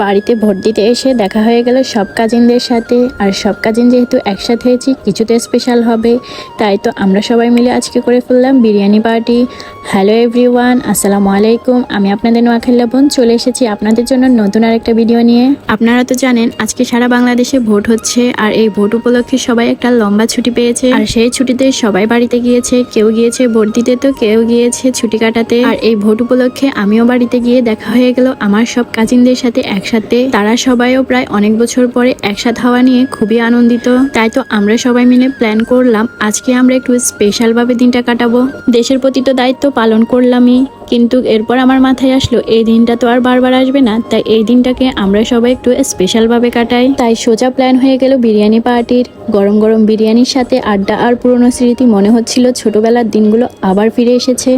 বাড়িতে ভোট দিতে এসে দেখা হয়ে গেল সব কাজিনদের সাথে। আর সব কাজিন যেহেতু একসাথে হয়েছি, কিছুটা স্পেশাল হবে। তাই তো আমরা সবাই মিলে আজকে করে ফেললাম বিরিয়ানি পার্টি হ্যালো এভরিওয়ান আসসালামু আলাইকুম। আমি আপনাদের নোয়াখাল্লা বোন, চলে এসেছি আপনাদের জন্য নতুন আরেকটা ভিডিও নিয়ে। আপনারা তো জানেন, আজকে সারা বাংলাদেশে ভোট হচ্ছে, আর এই ভোট উপলক্ষে সবাই একটা লম্বা ছুটি পেয়েছে। আর সেই ছুটিতে সবাই বাড়িতে গিয়েছে, কেউ গিয়েছে ভোট দিতে তো কেউ গিয়েছে ছুটি কাটাতে। আর এই ভোট উপলক্ষে আমিও বাড়িতে গিয়ে দেখা হয়ে গেল আমার সব কাজিনদের সাথে একসাথে, তারা সবাইও প্রায় অনেক বছর পরে একসাথে হওয়া নিয়ে খুবই আনন্দিত। তাই তো আমরা সবাই মিলে প্ল্যান করলাম, আজকে আমরা একটু স্পেশাল ভাবে দিনটা কাটাবো। দেশের প্রতি তো দায়িত্ব পালন করলামই, কিন্তু এরপর আমার মাথায় আসলো, এই দিনটা তো আর বারবার আসবে না, তাই এই দিনটাকে আমরা সবাই একটু স্পেশাল ভাবে কাটাই। তাই সোজা প্ল্যান হয়ে গেল বিরিয়ানি পার্টির। গরম গরম বিরিয়ানির সাথে আড্ডা আর পুরনো স্মৃতি মনে হচ্ছিল, ছোটবেলার দিনগুলো আবার ফিরে এসেছে।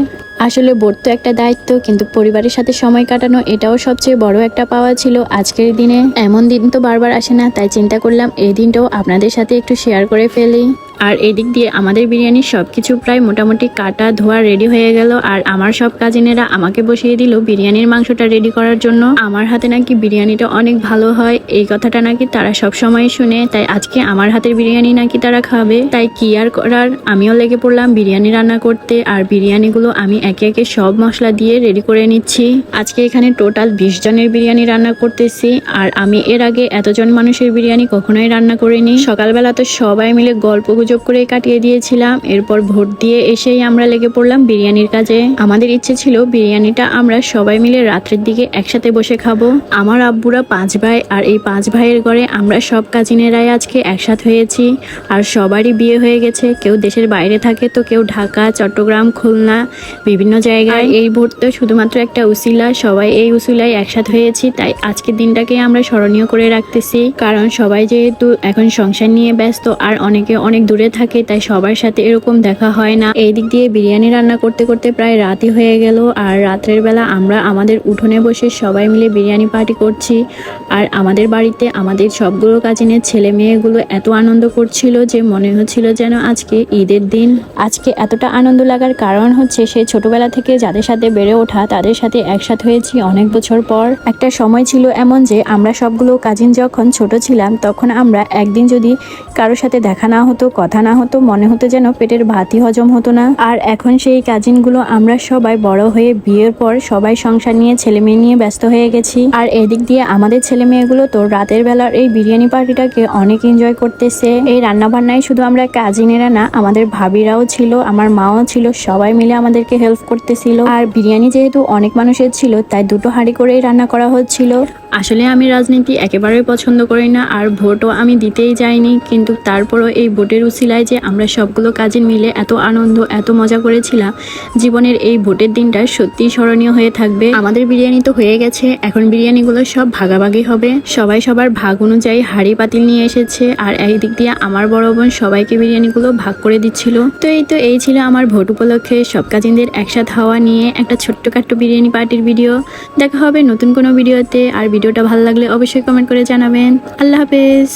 আসলে বোর্ড তো একটা দায়িত্ব, কিন্তু পরিবারের সাথে সময় কাটানো এটাও সবচেয়ে বড় একটা পাওয়া ছিল আজকের দিনে। এমন দিন তো বারবার আসে না, তাই চিন্তা করলাম এই দিনটাও আপনাদের সাথে একটু শেয়ার করে ফেলি। আর এদিক দিয়ে আমাদের বিরিয়ানির সব কিছু প্রায় মোটামুটি কাটা ধোয়া রেডি হয়ে গেল। আর আমার সব কাজিনেরা আমাকে বসিয়ে দিল বিরিয়ানির মাংসটা রেডি করার জন্য। আমার হাতে নাকি বিরিয়ানিটা অনেক ভালো হয়, এই কথাটা নাকি তারা সব সময় শুনে, তাই আজকে আমার হাতের বিরিয়ানি নাকি তারা খাবে। তাই কি আর করার? আমিও লেগে পড়লাম বিরিয়ানি রান্না করতে, আর বিরিয়ানিগুলো আমি একে একে সব মশলা দিয়ে রেডি করে নিচ্ছি। আজকে এখানে টোটাল বিশ জনের বিরিয়ানি রান্না করতেছি, আর আমি এর আগে এতজন মানুষের বিরিয়ানি কখনোই রান্না করিনি। সকালবেলা তো সবাই মিলে গল্প গুজব করে কাটিয়ে দিয়েছিলাম। এরপর ভোট দিয়ে এসেই আমরা লেগে পড়লাম বিরিয়ানির কাজে। আমাদের ইচ্ছে ছিল বিরিয়ানিটা আমরা সবাই মিলে রাত্রের দিকে একসাথে বসে খাব। আমার আব্বুরা পাঁচ ভাই আর এই পাঁচ ভাইয়ের ঘরে আমরা সব কাজিনেরাই আজকে একসাথ হয়েছি। আর সবারই বিয়ে হয়ে গেছে। কেউ দেশের বাইরে থাকে তো কেউ ঢাকা, চট্টগ্রাম, খুলনা, বিভিন্ন জায়গায়। এই ভোট তো শুধুমাত্র একটা উসিলা, সবাই এই উসিলায় একসাথ হয়েছি। তাই আজকের দিনটাকে আমরা স্মরণীয় করে রাখতেছি। কারণ সবাই যেহেতু এখন সংসার নিয়ে ব্যস্ত, আর অনেকে অনেক দূরে থাকে, তাই সবার সাথে এরকম দেখা হয় না। এই দিক দিয়ে বিরিয়ানি রান্না করতে করতে প্রায় রাতই হয়ে গেল, আর রাত্রের বেলা আমরা আমাদের উঠোনে বসে সবাই মিলে বিরিয়ানি পার্টি করছি। আর আমাদের বাড়িতে আমাদের সবগুলো কাজিনের ছেলে মেয়েগুলো এত আনন্দ করছিল যে মনে হচ্ছিল যেন আজকে ঈদের দিন। আজকে এতটা আনন্দ লাগার কারণ হচ্ছে, সে ছোটবেলা থেকে যাদের সাথে বেড়ে ওঠা, তাদের সাথে একসাথে হয়েছি অনেক বছর পর। একটা সময় ছিল এমন যে, আমরা সবগুলো কাজিন যখন ছোট ছিলাম, তখন আমরা একদিন যদি কারোর সাথে দেখা না হতো কথা না হতো, মনে হতো যেন পেটের ভাতই হজম হতো না। আর এখন সেই কাজিনগুলো, আমরা সবাই বড় হয়ে বিয়ের পর সবাই সংসার নিয়ে ছেলে মেয়ে নিয়ে ব্যস্ত হয়ে গেছি। আর এদিক দিয়ে আমাদের ছেলে মেয়েগুলো তো রাতের বেলার এই বিরিয়ানি পার্টিটাকে অনেক এনজয় করতেছে। এই রান্না বান্নায় শুধু আমরা কাজিনেরা না, আমাদের ভাবিরাও ছিল, আমার মাও ছিল, সবাই মিলে আমাদেরকে হেল্প করতেছিল। আর বিরিয়ানি যেহেতু অনেক মানুষের ছিল, তাই দুটো হাঁড়ি করেই রান্না করা হচ্ছিল। আসলে আমি রাজনীতি একেবারেই পছন্দ করি না, আর ভোটও আমি দিতেই যাইনি, কিন্তু তারপরও এই ভোটের উসিলায় যে আমরা সবগুলো কাজে মিলে এত আনন্দ, এত মজা করেছিলাম, জীবনের এই ভোটের দিনটা সত্যিই স্মরণীয় হয়ে থাকবে। আমাদের বিরিয়ানি তো হয়ে গেছে, এখন বিরিয়ানিগুলো সব ভাগাভাগি হবে। সবাই সবার ভাগ অনুযায়ী হাড়ি পাতিল নিয়ে এসেছে, আর এই দিক দিয়ে আমার বড় বোন সবাইকে বিরিয়ানিগুলো ভাগ করে দিচ্ছিল। তো এই তো এই ছিল আমার ভোট উপলক্ষে সব কাজিনদের একসাথে হওয়া নিয়ে একটা ছোট্টখাট্ট বিরিয়ানি পার্টির ভিডিও। দেখা হবে নতুন কোনো ভিডিওতে, আর ভিডিওটা ভালো লাগলে অবশ্যই কমেন্ট করে জানাবেন। আল্লাহ হাফেজ।